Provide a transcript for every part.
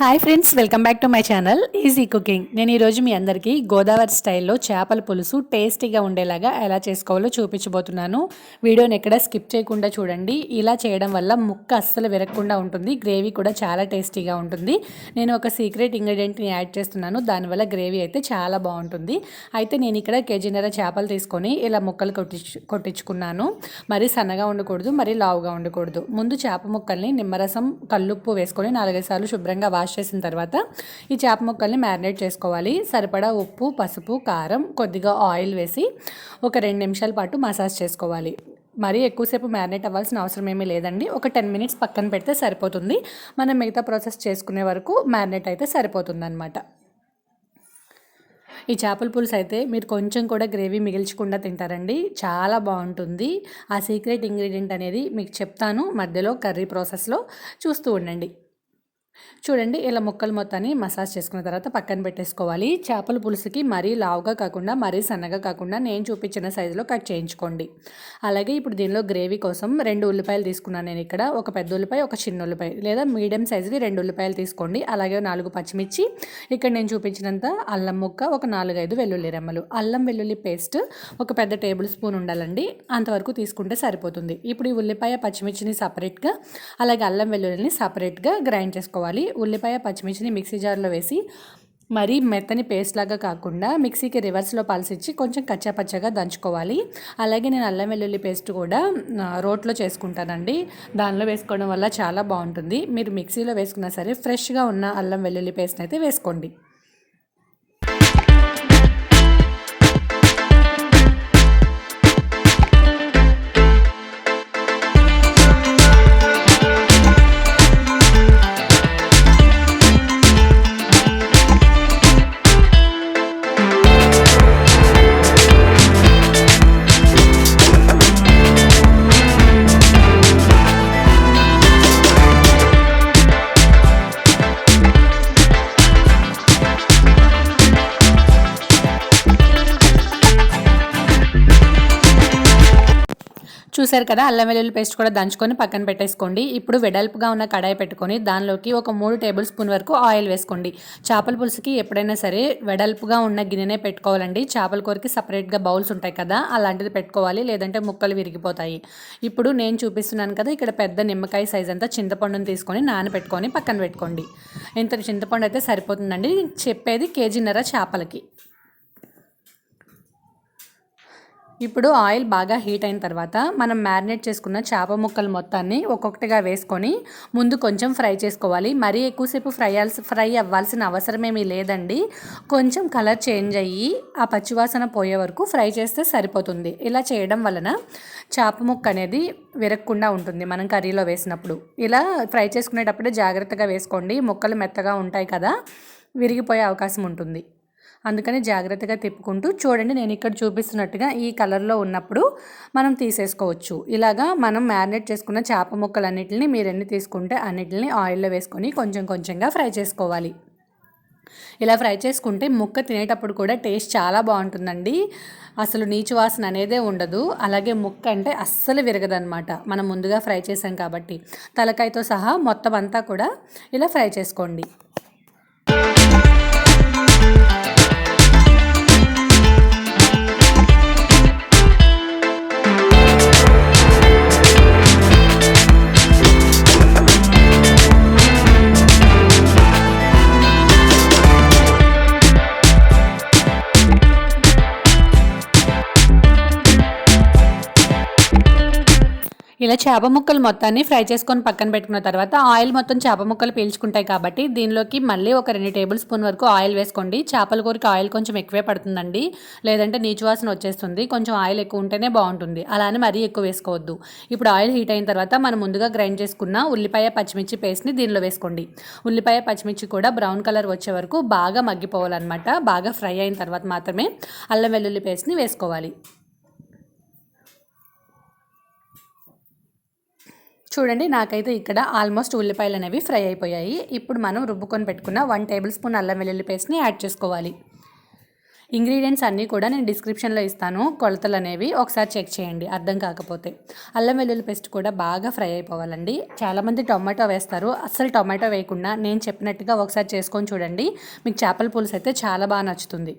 Hi friends welcome back to my channel easy cooking నేను ఈరోజు మీ అందరికీ గోదావరి స్టైల్లో చేపల పులుసు టేస్టీగా ఉండేలాగా ఎలా చేసుకోవాలో చూపించబోతున్నాను. వీడియోని ఎక్కడ స్కిప్ చేయకుండా చూడండి. ఇలా చేయడం వల్ల ముక్క అస్సలు విరగకుండా ఉంటుంది గ్రేవీ కూడా చాలా టేస్టీగా ఉంటుంది. నేను ఒక సీక్రెట్ ఇంగ్రీడియంట్ని యాడ్ చేస్తున్నాను దానివల్ల గ్రేవీ అయితే చాలా బాగుంటుంది. అయితే నేను ఇక్కడ కేజీన్నర చేపలు తీసుకొని ఇలా ముక్కలు కొట్టించు కొట్టించుకున్నాను. మరి సన్నగా ఉండకూడదు మరి లావుగా ఉండకూడదు. ముందు చేప ముక్కల్ని నిమ్మరసం కల్లుప్పు వేసుకొని నాలుగైదు సార్లు శుభ్రంగా వాష్ చేసిన తర్వాత ఈ చేప ముక్కల్ని మ్యారినేట్ చేసుకోవాలి. సరిపడా ఉప్పు పసుపు కారం కొద్దిగా ఆయిల్ వేసి ఒక రెండు నిమిషాల పాటు మసాజ్ చేసుకోవాలి. మరీ ఎక్కువసేపు మ్యారినేట్ అవ్వాల్సిన అవసరం ఏమీ లేదండి. ఒక టెన్ మినిట్స్ పక్కన పెడితే సరిపోతుంది. మనం మిగతా ప్రాసెస్ చేసుకునే వరకు మ్యారినేట్ అయితే సరిపోతుంది అనమాట ఈ చేపల పులుసు అయితే మీరు కొంచెం కూడా గ్రేవీ మిగిల్చకుండా తింటారండి. చాలా బాగుంటుంది. ఆ సీక్రెట్ ఇంగ్రీడియంట్ అనేది మీకు చెప్తాను. మధ్యలో కర్రీ ప్రాసెస్లో చూస్తూ ఉండండి. చూడండి ఇలా ముక్కలు మొత్తాన్ని మసాజ్ చేసుకున్న తర్వాత పక్కన పెట్టేసుకోవాలి. చేపల పులుసుకి మరీ లావుగా కాకుండా మరీ సన్నగా కాకుండా నేను చూపించిన సైజులో కట్ చేయించుకోండి. అలాగే ఇప్పుడు దీనిలో గ్రేవీ కోసం రెండు ఉల్లిపాయలు తీసుకున్నాను నేను ఇక్కడ. ఒక పెద్ద ఉల్లిపాయ ఒక చిన్న ఉల్లిపాయ లేదా మీడియం సైజువి రెండు ఉల్లిపాయలు తీసుకోండి. అలాగే నాలుగు పచ్చిమిర్చి ఇక్కడ నేను చూపించినంత అల్లం ముక్క ఒక నాలుగైదు వెల్లుల్లి రెమ్మలు. అల్లం వెల్లుల్లి పేస్ట్ ఒక పెద్ద టేబుల్ స్పూన్ ఉండాలండి. అంతవరకు తీసుకుంటే సరిపోతుంది. ఇప్పుడు ఈ ఉల్లిపాయ పచ్చిమిర్చిని సపరేట్గా అలాగే అల్లం వెల్లుల్లిని సపరేట్గా గ్రైండ్ చేసుకోవాలి. ఉల్లిపాయ పచ్చిమిర్చిని మిక్సీ జార్లో వేసి మరీ మెత్తని పేస్ట్ లాగా కాకుండా మిక్సీకి రివర్స్లో పల్సిచ్చి కొంచెం కచ్చాపచ్చగా దంచుకోవాలి. అలాగే నేను అల్లం వెల్లుల్లి పేస్ట్ కూడా రోట్లో చేసుకుంటానండి. దానిలో వేసుకోవడం వల్ల చాలా బాగుంటుంది. మీరు మిక్సీలో వేసుకున్నా సరే ఫ్రెష్గా ఉన్న అల్లం వెల్లుల్లి పేస్ట్ అయితే వేసుకోండి. చూశారు కదా అల్లం వెల్లుల్లి పేస్ట్ కూడా దంచుకొని పక్కన పెట్టేసుకోండి. ఇప్పుడు వెడల్పుగా ఉన్న కడాయి పెట్టుకొని దానిలోకి ఒక మూడు టేబుల్ స్పూన్ వరకు ఆయిల్ వేసుకోండి. చేపల పులుసుకి ఎప్పుడైనా సరే వెడల్పుగా ఉన్న గిన్నెనే పెట్టుకోవాలండి. చేపల కూరకి సపరేట్గా బౌల్స్ ఉంటాయి కదా అలాంటిది పెట్టుకోవాలి. లేదంటే ముక్కలు విరిగిపోతాయి. ఇప్పుడు నేను చూపిస్తున్నాను కదా ఇక్కడ పెద్ద నిమ్మకాయ సైజ్ అంతా చింతపండుని తీసుకొని నానబెట్టుకొని పక్కన పెట్టుకోండి. ఇంత చింతపండు అయితే సరిపోతుందండి. చెప్పేది కేజీన్నర చేపలకి. ఇప్పుడు ఆయిల్ బాగా హీట్ అయిన తర్వాత మనం మ్యారినేట్ చేసుకున్న చేప ముక్కలు మొత్తాన్ని ఒక్కొక్కటిగా వేసుకొని ముందు కొంచెం ఫ్రై చేసుకోవాలి. మరీ ఎక్కువసేపు ఫ్రై ఫ్రై అవ్వాల్సిన అవసరం ఏమీ లేదండి. కొంచెం కలర్ చేంజ్ అయ్యి ఆ పచ్చివాసన పోయే వరకు ఫ్రై చేస్తే సరిపోతుంది. ఇలా చేయడం వలన చేప ముక్క అనేది విరగకుండా ఉంటుంది మనం కర్రీలో వేసినప్పుడు. ఇలా ఫ్రై చేసుకునేటప్పుడే జాగ్రత్తగా వేసుకోండి. ముక్కలు మెత్తగా ఉంటాయి కదా విరిగిపోయే అవకాశం ఉంటుంది. అందుకని జాగ్రత్తగా తిప్పుకుంటూ చూడండి నేను ఇక్కడ చూపిస్తున్నట్టుగా ఈ కలర్లో ఉన్నప్పుడు మనం తీసేసుకోవచ్చు. ఇలాగా మనం మ్యారినేట్ చేసుకున్న చేప ముక్కలన్నిటిని మీరు ఎన్ని తీసుకుంటే అన్నిటిని ఆయిల్లో వేసుకొని కొంచెం కొంచెంగా ఫ్రై చేసుకోవాలి. ఇలా ఫ్రై చేసుకుంటే ముక్క తినేటప్పుడు కూడా టేస్ట్ చాలా బాగుంటుందండి. అసలు నీచు వాసన అనేదే ఉండదు. అలాగే ముక్క అంటే అస్సలు విరగదనమాట మనం ముందుగా ఫ్రై చేసాం కాబట్టి. తలకాయతో సహా మొత్తం అంతా కూడా ఇలా ఫ్రై చేసుకోండి. ఇలా చేప ముక్కలు మొత్తాన్ని ఫ్రై చేసుకొని పక్కన పెట్టుకున్న తర్వాత ఆయిల్ మొత్తం చేప ముక్కలు పీల్చుకుంటాయి కాబట్టి దీనిలోకి మళ్ళీ ఒక రెండు టేబుల్ స్పూన్ వరకు ఆయిల్ వేసుకోండి. చేపల కూరకి ఆయిల్ కొంచెం ఎక్కువే పడుతుందండి. లేదంటే నీచు వాసన వచ్చేస్తుంది. కొంచెం ఆయిల్ ఎక్కువ ఉంటేనే బాగుంటుంది. అలానే మరీ ఎక్కువ వేసుకోవద్దు. ఇప్పుడు ఆయిల్ హీట్ అయిన తర్వాత మనం ముందుగా గ్రైండ్ చేసుకున్న ఉల్లిపాయ పచ్చిమిర్చి పేస్ట్ని దీనిలో వేసుకోండి. ఉల్లిపాయ పచ్చిమిర్చి కూడా బ్రౌన్ కలర్ వచ్చే వరకు బాగా మగ్గిపోవాలన్నమాట. బాగా ఫ్రై అయిన తర్వాత మాత్రమే అల్లం వెల్లుల్లి పేస్ట్ని వేసుకోవాలి. చూడండి నాకైతే ఇక్కడ ఆల్మోస్ట్ ఉల్లిపాయలు అనేవి ఫ్రై అయిపోయాయి. ఇప్పుడు మనం రుబ్బుకొని పెట్టుకున్న వన్ టేబుల్ స్పూన్ అల్లం వెల్లుల్లి పేస్ట్ని యాడ్ చేసుకోవాలి. ఇంగ్రీడియంట్స్ అన్నీ కూడా నేను డిస్క్రిప్షన్లో ఇస్తాను. కొలతలు అనేవి ఒకసారి చెక్ చేయండి అర్థం కాకపోతే. అల్లం వెల్లుల్లి పేస్ట్ కూడా బాగా ఫ్రై అయిపోవాలండి. చాలామంది టొమాటో వేస్తారు. అస్సలు టొమాటో వేయకుండా నేను చెప్పినట్టుగా ఒకసారి చేసుకొని చూడండి. మీకు చేపల పులుసు అయితే చాలా బాగా నచ్చుతుంది.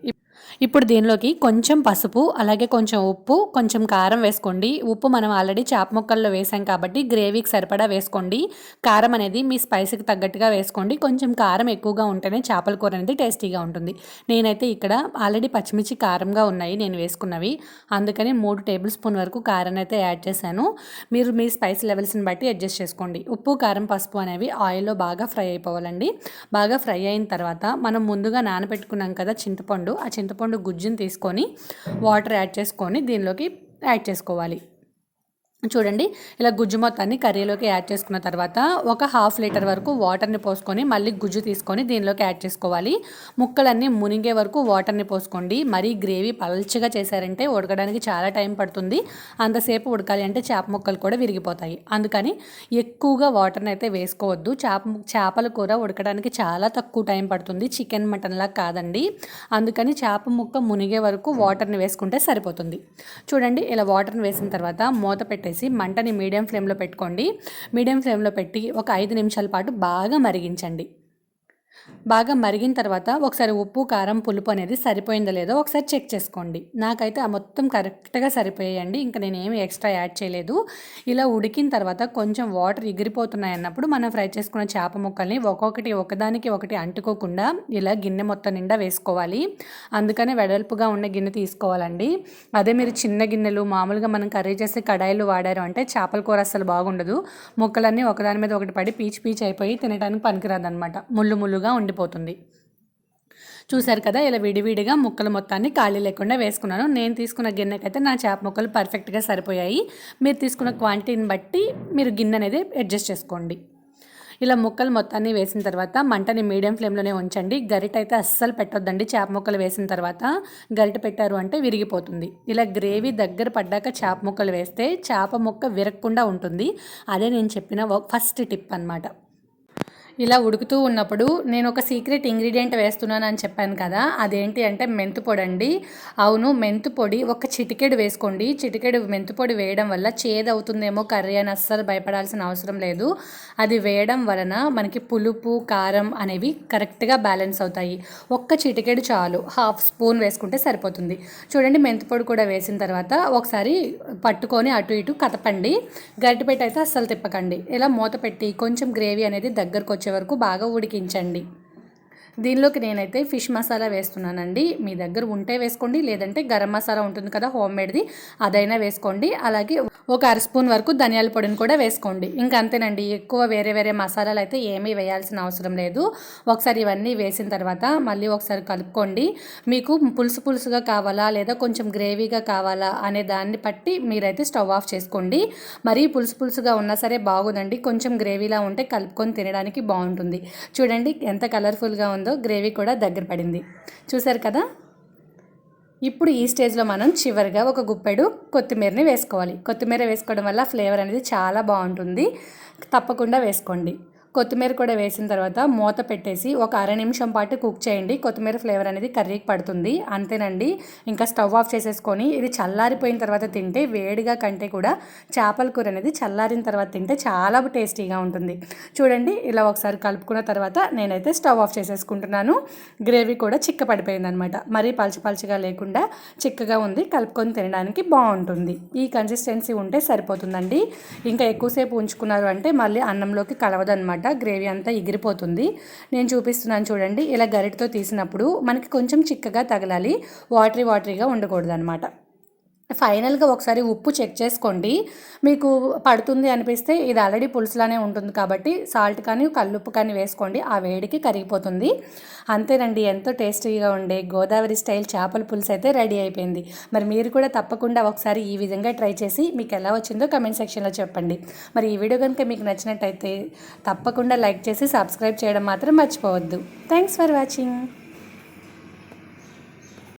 ఇప్పుడు దీనిలోకి కొంచెం పసుపు అలాగే కొంచెం ఉప్పు కొంచెం కారం వేసుకోండి. ఉప్పు మనం ఆల్రెడీ చేప ముక్కల్లో వేసాం కాబట్టి గ్రేవీకి సరిపడా వేసుకోండి. కారం అనేది మీ స్పైసీకి తగ్గట్టుగా వేసుకోండి. కొంచెం కారం ఎక్కువగా ఉంటేనే చేపల కూర అనేది టేస్టీగా ఉంటుంది. నేనైతే ఇక్కడ ఆల్రెడీ పచ్చిమిర్చి కారంగా ఉన్నాయి. నేను వేసుకున్నవి. అందుకని మూడు టేబుల్ స్పూన్ వరకు కారం అయితే యాడ్ చేశాను. మీరు మీ స్పైస్ లెవెల్స్ని బట్టి అడ్జస్ట్ చేసుకోండి. ఉప్పు కారం పసుపు అనేవి ఆయిల్లో బాగా ఫ్రై అయిపోవాలండి. బాగా ఫ్రై అయిన తర్వాత మనం ముందుగా నానబెట్టుకున్నాం కదా చింతపండు. ఆ చింత చింతపండు గుజ్జుని తీసుకొని వాటర్ యాడ్ చేసుకొని దీనిలోకి యాడ్ చేసుకోవాలి. చూడండి ఇలా గుజ్జు మొత్తాన్ని కర్రీలోకి యాడ్ చేసుకున్న తర్వాత ఒక హాఫ్ లీటర్ వరకు వాటర్ని పోసుకొని మళ్ళీ గుజ్జు తీసుకొని దీనిలోకి యాడ్ చేసుకోవాలి. ముక్కలన్నీ మునిగే వరకు వాటర్ని పోసుకోండి. మరీ గ్రేవీ పల్చగా చేశారంటే ఉడకడానికి చాలా టైం పడుతుంది. అంతసేపు ఉడకాలి అంటే చేప ముక్కలు కూడా విరిగిపోతాయి. అందుకని ఎక్కువగా వాటర్ని అయితే వేసుకోవద్దు. చేప చేపల కూర ఉడకడానికి చాలా తక్కువ టైం పడుతుంది. చికెన్ మటన్లా కాదండి. అందుకని చేప ముక్క మునిగే వరకు వాటర్ని వేసుకుంటే సరిపోతుంది. చూడండి ఇలా వాటర్ని వేసిన తర్వాత మూత పెట్టేసి పెట్టేసి మంటని మీడియం ఫ్లేమ్లో పెట్టుకోండి. మీడియం ఫ్లేమ్లో పెట్టి ఒక ఐదు నిమిషాల పాటు బాగా మరిగించండి. బాగా మరిగిన తర్వాత ఒకసారి ఉప్పు కారం పులుపు అనేది సరిపోయిందో లేదో ఒకసారి చెక్ చేసుకోండి. నాకైతే ఆ మొత్తం కరెక్ట్గా సరిపోయాయండి. ఇంకా నేను ఏమి ఎక్స్ట్రా యాడ్ చేయలేదు. ఇలా ఉడికిన తర్వాత కొంచెం వాటర్ ఎగిరిపోతున్నాయి అన్నప్పుడు మనం ఫ్రై చేసుకున్న చేప ముక్కల్ని ఒక్కొక్కటి ఒకదానికి ఒకటి అంటుకోకుండా ఇలా గిన్నె మొత్తం నిండా వేసుకోవాలి. అందుకనే వెడల్పుగా ఉన్న గిన్నె తీసుకోవాలండి. అదే మీరు చిన్న గిన్నెలు మామూలుగా మనం కర్రీ చేసే కడాయిలు వాడారు అంటే చేపల కూర అసలు బాగుండదు. ముక్కలన్నీ ఒకదాని మీద ఒకటి పడి పీచు పీచు అయిపోయి తినడానికి పనికిరాదనమాట ముళ్ళు ముళ్ళుగా ఉండిపోతుంది. చూశారు కదా ఇలా విడివిడిగా ముక్కలు మొత్తాన్ని ఖాళీ లేకుండా వేసుకున్నాను. నేను తీసుకున్న గిన్నెకైతే నా చేప ముక్కలు పర్ఫెక్ట్గా సరిపోయాయి. మీరు తీసుకున్న క్వాంటిటీని బట్టి మీరు గిన్నె అనేది అడ్జస్ట్ చేసుకోండి. ఇలా ముక్కలు మొత్తాన్ని వేసిన తర్వాత మంటని మీడియం ఫ్లేమ్లోనే ఉంచండి. గరిట అయితే అస్సలు పెట్టొద్దండి. చేప ముక్కలు వేసిన తర్వాత గరిట పెట్టారు అంటే విరిగిపోతుంది. ఇలా గ్రేవీ దగ్గర పడ్డాక చేప ముక్కలు వేస్తే చేప ముక్క విరగకుండా ఉంటుంది. అదే నేను చెప్పిన ఫస్ట్ టిప్ అనమాట ఇలా ఉడుకుతూ ఉన్నప్పుడు నేను ఒక సీక్రెట్ ఇంగ్రీడియంట్ వేస్తున్నాను అని చెప్పాను కదా అదేంటి అంటే మెంతు పొడి అండి అవును మెంతు పొడి ఒక చిటికెడు వేసుకోండి. చిటికెడు మెంతు పొడి వేయడం వల్ల చేదవుతుందేమో కర్రీ అని అస్సలు భయపడాల్సిన అవసరం లేదు. అది వేయడం వలన మనకి పులుపు కారం అనేవి కరెక్ట్గా బ్యాలెన్స్ అవుతాయి. ఒక్క చిటికెడు చాలు హాఫ్ స్పూన్ వేసుకుంటే సరిపోతుంది. చూడండి మెంతు పొడి కూడా వేసిన తర్వాత ఒకసారి పట్టుకొని అటు ఇటు కదపండి. గరిటెపెట్టి అయితే అస్సలు తిప్పకండి. ఇలా మూత పెట్టి కొంచెం గ్రేవీ అనేది దగ్గరకు వచ్చి వరకు బాగా ఉడికించండి. దీనిలోకి నేనైతే ఫిష్ మసాలా వేస్తున్నానండి. మీ దగ్గర ఉంటే వేసుకోండి లేదంటే గరం మసాలా ఉంటుంది కదా హోమ్ మేడ్ది అదైనా వేసుకోండి. అలాగే ఒక అర స్పూన్ వరకు ధనియాల పొడిని కూడా వేసుకోండి. ఇంకా అంతేనండి ఎక్కువ వేరే వేరే మసాలాలు అయితే ఏమీ వేయాల్సిన అవసరం లేదు. ఒకసారి ఇవన్నీ వేసిన తర్వాత మళ్ళీ ఒకసారి కలుపుకోండి. మీకు పులుసు పులుసుగా కావాలా లేదా కొంచెం గ్రేవీగా కావాలా అనే దాన్ని బట్టి మీరైతే స్టవ్ ఆఫ్ చేసుకోండి. మరీ పులుసు పులుసుగా ఉన్నా సరే బాగుందండి. కొంచెం గ్రేవీలా ఉంటే కలుపుకొని తినడానికి బాగుంటుంది. చూడండి ఎంత కలర్ఫుల్గా ఉంది. ఉందో గ్రేవీ కూడా దగ్గర పడింది. చూసారు కదా? ఇప్పుడు ఈ స్టేజ్లో మనం చివరిగా ఒక గుప్పెడు కొత్తిమీరని వేసుకోవాలి. కొత్తిమీర వేసుకోవడం వల్ల ఫ్లేవర్ అనేది చాలా బాగుంటుంది. తప్పకుండా వేసుకోండి. కొత్తిమీర కూడా వేసిన తర్వాత మూత పెట్టేసి ఒక అర నిమిషం పాటు కుక్ చేయండి. కొత్తిమీర ఫ్లేవర్ అనేది కర్రీకి పడుతుంది. అంతేనండి. ఇంకా స్టవ్ ఆఫ్ చేసేసుకొని ఇది చల్లారిపోయిన తర్వాత తింటే వేడిగా కంటే కూడా చేపల కూర అనేది చల్లారిన తర్వాత తింటే చాలా టేస్టీగా ఉంటుంది. చూడండి ఇలా ఒకసారి కలుపుకున్న తర్వాత నేనైతే స్టవ్ ఆఫ్ చేసేసుకుంటున్నాను. గ్రేవీ కూడా చిక్క పడిపోయింది అనమాట మరీ పల్చి పల్చిగా లేకుండా చిక్కగా ఉంది. కలుపుకొని తినడానికి బాగుంటుంది. ఈ కన్సిస్టెన్సీ ఉంటే సరిపోతుందండి. ఇంకా ఎక్కువసేపు ఉంచుకున్నారు అంటే మళ్ళీ అన్నంలోకి కలవదనమాట. అనమాట గ్రేవీ అంతా ఎగిరిపోతుంది. నేను చూపిస్తున్నాను చూడండి ఇలా గరిటతో తీసినప్పుడు మనకి కొంచెం చిక్కగా తగలాలి వాటరీ వాటరీగా ఉండకూడదు అనమాట ఫైనల్గా ఒకసారి ఉప్పు చెక్ చేసుకోండి. మీకు పడుతుంది అనిపిస్తే ఇది ఆల్రెడీ పులుసులానే ఉంటుంది కాబట్టి సాల్ట్ కానీ కల్లుప్పు కానీ వేసుకోండి. ఆ వేడికి కరిగిపోతుంది. అంతేనండి ఎంతో టేస్టీగా ఉండే గోదావరి స్టైల్ చేపల పులుసు అయితే రెడీ అయిపోయింది. మరి మీరు కూడా తప్పకుండా ఒకసారి ఈ విధంగా ట్రై చేసి మీకు ఎలా వచ్చిందో కమెంట్ సెక్షన్లో చెప్పండి. మరి ఈ వీడియో కనుక మీకు నచ్చినట్టయితే తప్పకుండా లైక్ చేసి సబ్స్క్రైబ్ చేయడం మాత్రం మర్చిపోవద్దు. Thanks for watching.